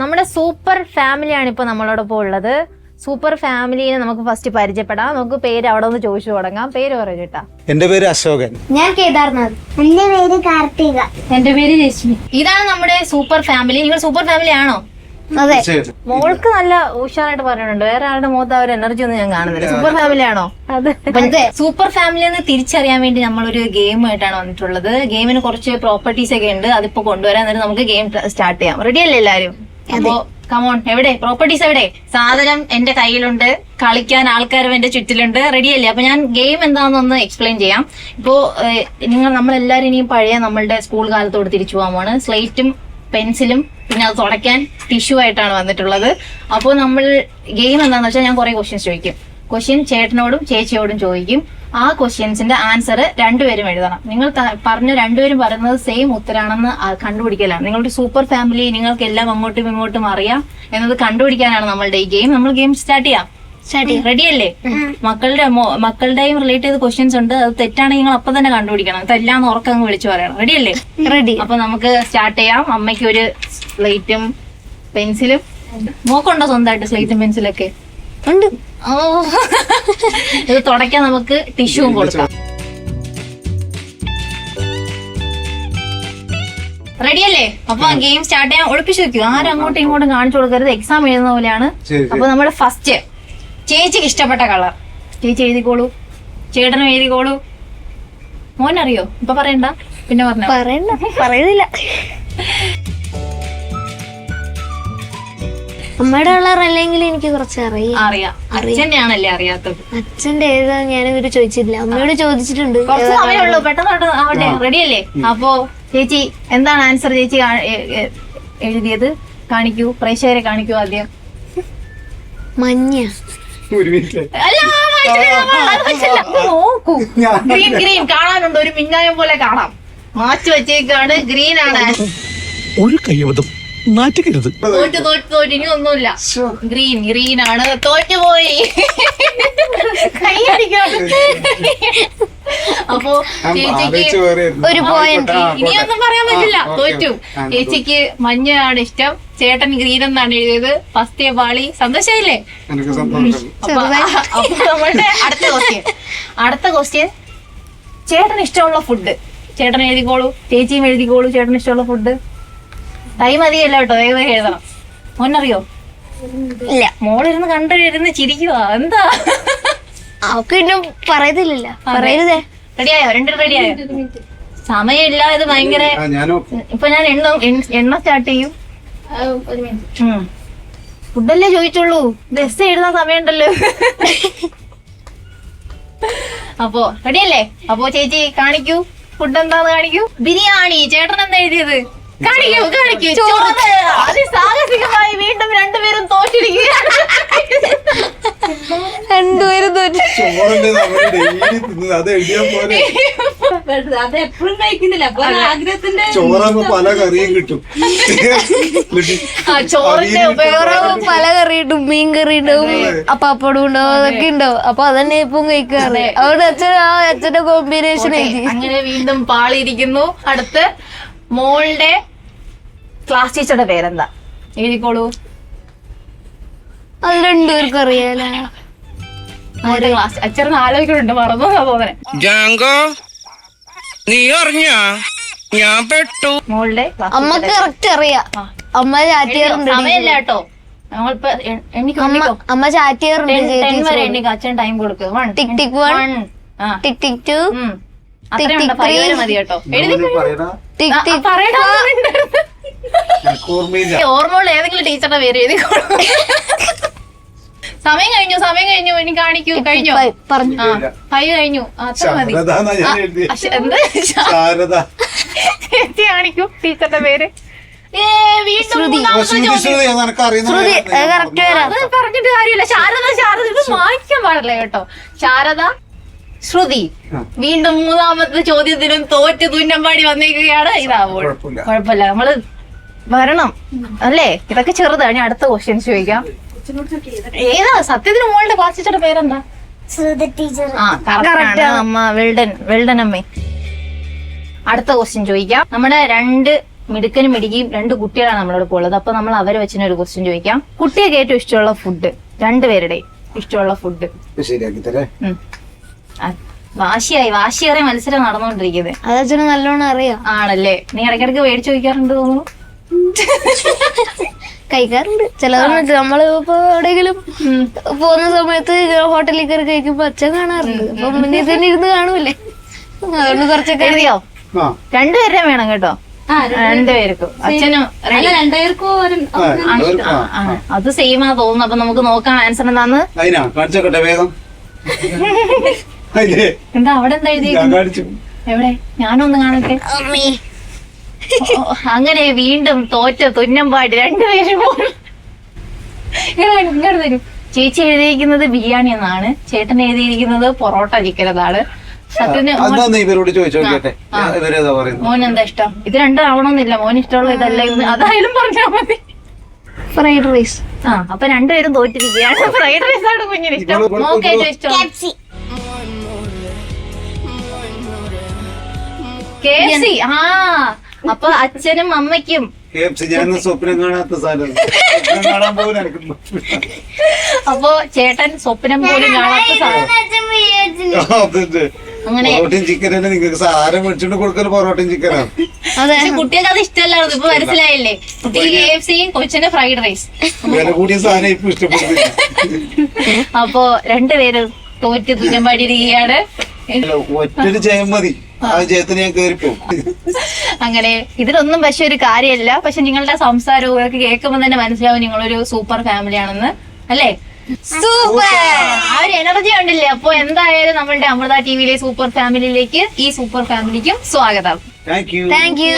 നമ്മുടെ സൂപ്പർ ഫാമിലിയാണ് ഇപ്പൊ നമ്മളോടൊപ്പം ഉള്ളത്. സൂപ്പർ ഫാമിലിയെ നമുക്ക് ഫസ്റ്റ് പരിചയപ്പെടാം. നമുക്ക് പേര് അവിടെ ഒന്ന് ചോദിച്ചു തുടങ്ങാം. പേര് പറയൂ ചേട്ടാ. എന്റെ പേര് അശോകൻ. ഞാൻ കേദാർനാഥ്. എന്റെ പേര് കാർത്തിക. എന്റെ പേര് രശ്മി. ഇതാണ് നമ്മുടെ സൂപ്പർ ഫാമിലി. നിങ്ങൾ സൂപ്പർ ഫാമിലി ആണോ? അതെ. മോൾക്ക് നല്ല ഉഷാറായിട്ട് പറയുന്നുണ്ട് വേറെ ആളുടെ മുഖത്ത് ആ ഒരു എനർജി ഒന്നും ഞാൻ കാണുന്നില്ല. സൂപ്പർ ഫാമിലി ആണോ? അതെ. സൂപ്പർ ഫാമിലി എന്ന് തിരിച്ചറിയാൻ വേണ്ടി നമ്മളൊരു ഗെയിം ആയിട്ടാണ് വന്നിട്ടുള്ളത്. ഗെയിമിന് കുറച്ച് പ്രോപ്പർട്ടീസ് ഒക്കെ ഉണ്ട്. അതിപ്പോ കൊണ്ടുവരാൻ നേരം നമുക്ക് ഗെയിം സ്റ്റാർട്ട് ചെയ്യാം. റെഡി അല്ലേ എല്ലാരും? അപ്പോ കമോൺ എവിടെ? പ്രോപ്പർട്ടീസ് എവിടെ? സാധനം എന്റെ കയ്യിലുണ്ട്. കളിക്കാൻ ആൾക്കാരും എന്റെ ചുറ്റിലുണ്ട്. റെഡി അല്ലേ? അപ്പൊ ഞാൻ ഗെയിം എന്താണെന്നൊന്ന് എക്സ്പ്ലെയിൻ ചെയ്യാം. ഇപ്പോ നിങ്ങൾ നിങ്ങൾ നമ്മളെല്ലാരും ഇനിയും പഴയ നമ്മളുടെ സ്കൂൾ കാലത്തോട് തിരിച്ചു പോകാമാണ്. സ്ലേറ്റും പെൻസിലും പിന്നെ അത് തുടയ്ക്കാൻ ടിഷ്യൂ ആയിട്ടാണ് വന്നിട്ടുള്ളത്. അപ്പോൾ നമ്മൾ ഗെയിം എന്താണെന്ന് വെച്ചാൽ ഞാൻ കുറെ ക്വസ്റ്റ്യൻസ് ചോദിക്കും. ക്വസ്റ്റ്യൻ ചേട്ടനോടും ചേച്ചിയോടും ചോദിക്കും. ആ ക്വസ്റ്റ്യൻസിന്റെ ആൻസർ രണ്ടുപേരും എഴുതണം. നിങ്ങൾ പറഞ്ഞ രണ്ടുപേരും പറയുന്നത് സെയിം ഉത്തരാണെന്ന് കണ്ടുപിടിക്കലാണ്. നിങ്ങളുടെ സൂപ്പർ ഫാമിലി നിങ്ങൾക്ക് എല്ലാം അങ്ങോട്ടും ഇങ്ങോട്ടും അറിയാം എന്നത് കണ്ടുപിടിക്കാനാണ് നമ്മളുടെ ഈ ഗെയിം നമ്മൾ ഗെയിം സ്റ്റാർട്ട് ചെയ്യാം. റെഡി അല്ലേ? മക്കളുടെ മക്കളുടെയും റിലേറ്റ് ചെയ്ത ക്വസ്റ്റ്യൻസ് ഉണ്ട്. അത് തെറ്റാണെങ്കിൽ നിങ്ങൾ അപ്പൊ തന്നെ കണ്ടുപിടിക്കണം. തെല്ലാന്ന് ഉറക്കങ്ങ് വിളിച്ചു പറയണം. റെഡി അല്ലേ? റെഡി അപ്പൊ നമുക്ക് സ്റ്റാർട്ട് ചെയ്യാം. അമ്മയ്ക്ക് ഒരു സ്ലേറ്റും പെൻസിലും മോക്കുണ്ടോ സ്വന്തമായിട്ട് സ്ലേറ്റും പെൻസിലൊക്കെ ഉണ്ട്. ഓ. ഇത് തുടയ്ക്കാൻ നമുക്ക് ടിഷ്യൂവും കൊടുക്കാം. റെഡി അല്ലേ അപ്പൊ ഗെയിം സ്റ്റാർട്ട് ചെയ്യാൻ ഒളിപ്പിച്ചു വെക്കൂ. ആരും അങ്ങോട്ടും ഇങ്ങോട്ടും കാണിച്ചു കൊടുക്കരുത്. എക്സാം എഴുതുന്ന പോലെയാണ്. അപ്പൊ നമ്മുടെ ഫസ്റ്റ് ചേച്ചിക്ക് ഇഷ്ടപ്പെട്ട കളർ ചേച്ചി എഴുതിക്കോളൂ. ചേട്ടനും എഴുതിക്കോളൂ. മോനറിയോ? ഇപ്പൊ പറയണ്ട. പിന്നെ പറഞ്ഞ? പറയണ്ട. പറയുന്നില്ല. അമ്മയുടെ കളർ അല്ലെങ്കിൽ എനിക്ക് കുറച്ച് അറിയാം. അറിയാം. അച്ഛന്റെ ആണല്ലേ അറിയാത്തത്? അച്ഛന്റെ ഏതാ ഞാൻ ഇവർ ചോദിച്ചിട്ടില്ല. അമ്മയോട് ചോദിച്ചിട്ടുണ്ട്. കുറച്ച് സമയമുള്ളൂ. ഉള്ളൂ പെട്ടെന്ന് ആവട്ടെ റെഡിയല്ലേ അപ്പോ ചേച്ചി എന്താണ് ആൻസർ ചേച്ചി എഴുതിയത്? കാണിക്കൂ. പ്രേക്ഷകരെ കാണിക്കൂ ആദ്യം. മഞ്ഞ. ഗ്രീൻ ഗ്രീൻ കാണാനുണ്ട്. ഒരു മിന്നായം പോലെ കാണാം. മാച്ച് വെച്ചേക്കാണ്. ഗ്രീൻ ആണ്. ഒരു കൈവതം. നാറ്റുകരുത്. തോറ്റു തോറ്റു തോറ്റു. ഇനി ഒന്നുമില്ല. ഗ്രീൻ ഗ്രീൻ ആണ്. കൈയടിക്കാണ്. അപ്പോ ചേച്ചിക്ക്. ഒരു പോയിന്റ് ഇനിയൊന്നും പറയാൻ പറ്റില്ല. തോറ്റു. ചേച്ചിക്ക് മഞ്ഞയാണ് ഇഷ്ടം. ചേട്ടൻ ഗ്രീൻ എന്നാണ് എഴുതിയത്. ഫസ്റ്റ് പാളി. സന്തോഷമായില്ലേ അപ്പൊ നമ്മളുടെ അടുത്ത ക്വസ്റ്റ്യൻ അടുത്ത ക്വസ്റ്റ്യൻ ചേട്ടൻ ഇഷ്ടമുള്ള ഫുഡ് ചേട്ടൻ എഴുതിക്കോളൂ. ചേച്ചിയും എഴുതിക്കോളൂ. ചേട്ടൻ ഇഷ്ടമുള്ള ഫുഡ് ടൈം മതിയല്ല കേട്ടോ വേഗം എഴുതണം. മോനറിയോ? ഇല്ല. മോളിരുന്ന് കണ്ടിരുന്ന് ചിരിക്കുക എന്താ? അവക്ക് ഇന്നും പറയത്തില്ലല്ല. പറയരുതേ. റെഡിയായോ? രണ്ടും റെഡിയായോ? സമയമില്ല ഇത് ഭയങ്കര ഇപ്പൊ ഞാൻ എണ്ണ എണ്ണ സ്റ്റാർട്ട് ചെയ്യും. ഫുഡല്ലേ ചോദിച്ചുള്ളൂ. ബസ് എഴുതാൻ സമയമുണ്ടല്ലോ. അപ്പോ റെഡിയല്ലേ? അപ്പോ ചേച്ചി കാണിക്കൂ. ഫുഡ് എന്താന്ന് കാണിക്കൂ? ബിരിയാണി. ചേട്ടൻ എന്താ എഴുതിയത്? കാണിക്കൂ കാണിക്കൂ. ചോറ് അതിസാഹസികമായി വീണ്ടും രണ്ടുപേരും തോറ്റിരിക്കുകയാണ്. രണ്ടുപേരും തോറ്റു അത് എഴുതിയാ പോലെ അത് എപ്പോഴും കഴിക്കുന്നില്ല. അപ്പൊ ആഗ്രഹത്തിന്റെ ചോറാകുമ്പോ പല കറിയും കിട്ടും. ആ ചോറിന്റെ ഉപയോഗം പല കറി ഇടും മീൻ കറി ഉണ്ടാവും ആ പപ്പടം ഉണ്ടാവും അതൊക്കെ ഉണ്ടാവും. അപ്പൊ അതന്നെ ഇപ്പം കഴിക്കാറ്. അവിടെ അച്ഛൻ ആ അച്ഛന്റെ കോമ്പിനേഷൻ അങ്ങനെ വീണ്ടും പാളിയിരിക്കുന്നു. അടുത്ത് മോളുടെ ക്ലാസ് ടീച്ചറുടെ പേരെന്താ? എഴുതിക്കോളൂ. അത് രണ്ടുപേർക്ക് അറിയാലോ ക്ലാസ് അച്ഛൻ ആലോചിക്കുന്നുണ്ട് മറന്നു തോന്നണേ. ജാങ്കോ നീ അറിഞ്ഞ ഞാൻ പെട്ടു. മോളുടെ അമ്മ കറക്റ്റ് അറിയാം. അമ്മ ചാറ്റ് എഴുതിക്കോ, ചെയ്യാറുണ്ട് സമയമില്ല കേട്ടോ. നമ്മളിപ്പോ എണ്ണിക്കോ അമ്മ അമ്മ ടെൻ വരെ എണ്ണിക്കോ. അച്ഛൻ ടൈം കൊടുക്കുക വൺ ടിക് ടിക് വൺ ആ. Tick tick two. Tick tick three. മതി കേട്ടോ. എഴുതി ടിക് ടിക് പറയടാ, ഓർമ്മയുള്ള ഏതെങ്കിലും ടീച്ചറുടെ പേര് എഴുതി സമയം കഴിഞ്ഞു സമയം കഴിഞ്ഞു ഇനി കാണിക്കൂ കഴിഞ്ഞു? പറഞ്ഞു. ആ ഫൈവ് കഴിഞ്ഞു. അത്ര മതി. എന്ത്? ചേച്ചി കാണിക്കൂ ടീച്ചറുടെ പേര്. പറഞ്ഞിട്ട് കാര്യമില്ല. ശാരദ ശാരദ ഇത് വായിക്കാൻ പാടില്ല കേട്ടോ. ശാരദ ശ്രുതി വീണ്ടും മൂന്നാമത്തെ ചോദ്യത്തിനും തോറ്റ് തുന്നമ്പാടി വന്നേക്കുകയാണ്. ഇതാവോ കുഴപ്പമില്ല. നമ്മൾ വരണം. അല്ലേ? ഇതൊക്കെ ചെറുതാണ് ഞാൻ അടുത്ത ക്വസ്റ്റ്യൻ ചോദിക്കാം. ഏതാ? സത്യത്തിന് മോളുടെ ക്ലാസ് ടീച്ചറുടെ പേരെന്താ? ആ കറക്റ്റ് അമ്മ വെൽഡൻ വെൽഡൻ അമ്മേ അടുത്ത ക്വസ്റ്റ്യൻ ചോദിക്കാം. നമ്മുടെ രണ്ട് മിടുക്കനും മിടുക്കിയും രണ്ട് കുട്ടികളാണ് നമ്മളോട് ഉള്ളത്. അപ്പൊ നമ്മൾ അവരെ വെച്ചിന് ഒരു ക്വസ്റ്റ്യൻ ചോദിക്കാം. കുട്ടികൾക്ക് ഏറ്റവും ഇഷ്ടമുള്ള ഫുഡ് രണ്ടുപേരുടെയും ഇഷ്ടമുള്ള ഫുഡ് ശരിയാക്കി തരേ. വാശിയായി വാശിയേറെ മത്സരം നടന്നുകൊണ്ടിരിക്കുന്നത് അത് അച്ഛന് നല്ലോണം അറിയാം. ആണല്ലേ? നീ ഇടയ്ക്കിടയ്ക്ക് മേടിച്ചു ചോദിക്കാറുണ്ട് തോന്നുന്നു. കഴിക്കാറുണ്ട്. ചില നമ്മൾ ഇപ്പൊ എവിടെയെങ്കിലും പോകുന്ന സമയത്ത് ഹോട്ടലിൽ കയറി കഴിക്കുമ്പോ അച്ഛൻ കാണാറുണ്ട്. അപ്പൊ മുന്നിൽ തന്നെ ഇരുന്ന് കാണൂലേ അതുകൊണ്ട് കുറച്ചൊക്കെ അറിയോ. രണ്ടുപേരെ വേണം കേട്ടോ. രണ്ടുപേർക്കും. അച്ഛനും ആ, ആ, അത് സെയിമാ തോന്നുന്നു. അപ്പൊ നമുക്ക് നോക്കാം ആൻസർ എന്താന്ന്. കാണിച്ചോട്ടെ വേഗം. എന്താ അവിടെ എന്താ കാണിച്ചു. എവിടെ? ഞാനൊന്ന് കാണട്ടെ? അങ്ങനെ വീണ്ടും തോറ്റ തുന്നമ്പാടി രണ്ടുപേരും. ഇങ്ങോട്ട് തരൂ ചേച്ചി എഴുതിയിരിക്കുന്നത് ബിരിയാണി എന്നാണ്. ചേട്ടൻ എഴുതിയിരിക്കുന്നത് പൊറോട്ട ചിക്കൻ എന്നാണ്. ഇവരോട് ചോദിച്ചു നോക്കിയട്ടെ ഇവരേതാ പറയുന്നത്? മോൻ എന്താ ഇഷ്ടം? ഇത് രണ്ടും ആവണമെന്നില്ല മോൻ ഇഷ്ടമുള്ള ഇതല്ല അതായാലും പറഞ്ഞാൽ മതി. ഫ്രൈഡ് റൈസ് ആ അപ്പൊ രണ്ടുപേരും തോറ്റിരിക്കുകയാണ് ഫ്രൈഡ് റൈസ് ആണ് കുഞ്ഞിന് ഇഷ്ടം. ഇവൾ മോക്ക് ഏറ്റവും ഇഷ്ടം? K F C. ആ അപ്പൊ അച്ഛനും അമ്മയ്ക്കും. ഞാൻ സ്വപ്നം കാണാത്ത സാധനം. സ്വപ്നം കാണാൻ പോലും എനിക്ക് അപ്പൊ ചേട്ടൻ സ്വപ്നം പോലും കാണാത്ത സാധനം. അങ്ങനെ പൊറോട്ടയും ചിക്കനല്ലേ നിങ്ങൾക്ക് സാധനം മേടിച്ചോണ്ട് കൊടുക്കൽ പൊറോട്ടയും ചിക്കനാണ് അതെ. പക്ഷെ കുട്ടികൾക്ക് അത് ഇഷ്ടമല്ലായിരുന്നു. ഇപ്പൊ മനസ്സിലായില്ലേ? കുട്ടിക്ക് കെ എഫ് സിയും കൊച്ചിന് ഫ്രൈഡ് റൈസ്. വില കൂടിയ സാധനം ഇപ്പൊ അപ്പൊ രണ്ടുപേരും തോറ്റ് തുന്നമ്പാടിയിരിക്കുകയാണ് പാടിയിരിക്കുകയാണ്. ഒറ്റൊരു ജയം മതി. ജയത്തിന് ഞാൻ അങ്ങനെ ഇതിലൊന്നും പക്ഷെ ഒരു കാര്യമല്ല. പക്ഷെ നിങ്ങളുടെ സംസാരവും ഇതൊക്കെ കേൾക്കുമ്പോൾ തന്നെ മനസ്സിലാവും നിങ്ങളൊരു സൂപ്പർ ഫാമിലി ആണെന്ന്. അല്ലേ? സൂപ്പർ! ആ ഒരു എനർജി ഉണ്ടല്ലേ? അപ്പൊ എന്തായാലും നമ്മളുടെ അമൃത ടിവിയിലെ സൂപ്പർ ഫാമിലിയിലേക്ക് ഈ സൂപ്പർ ഫാമിലിക്കും സ്വാഗതം. Thank you thank you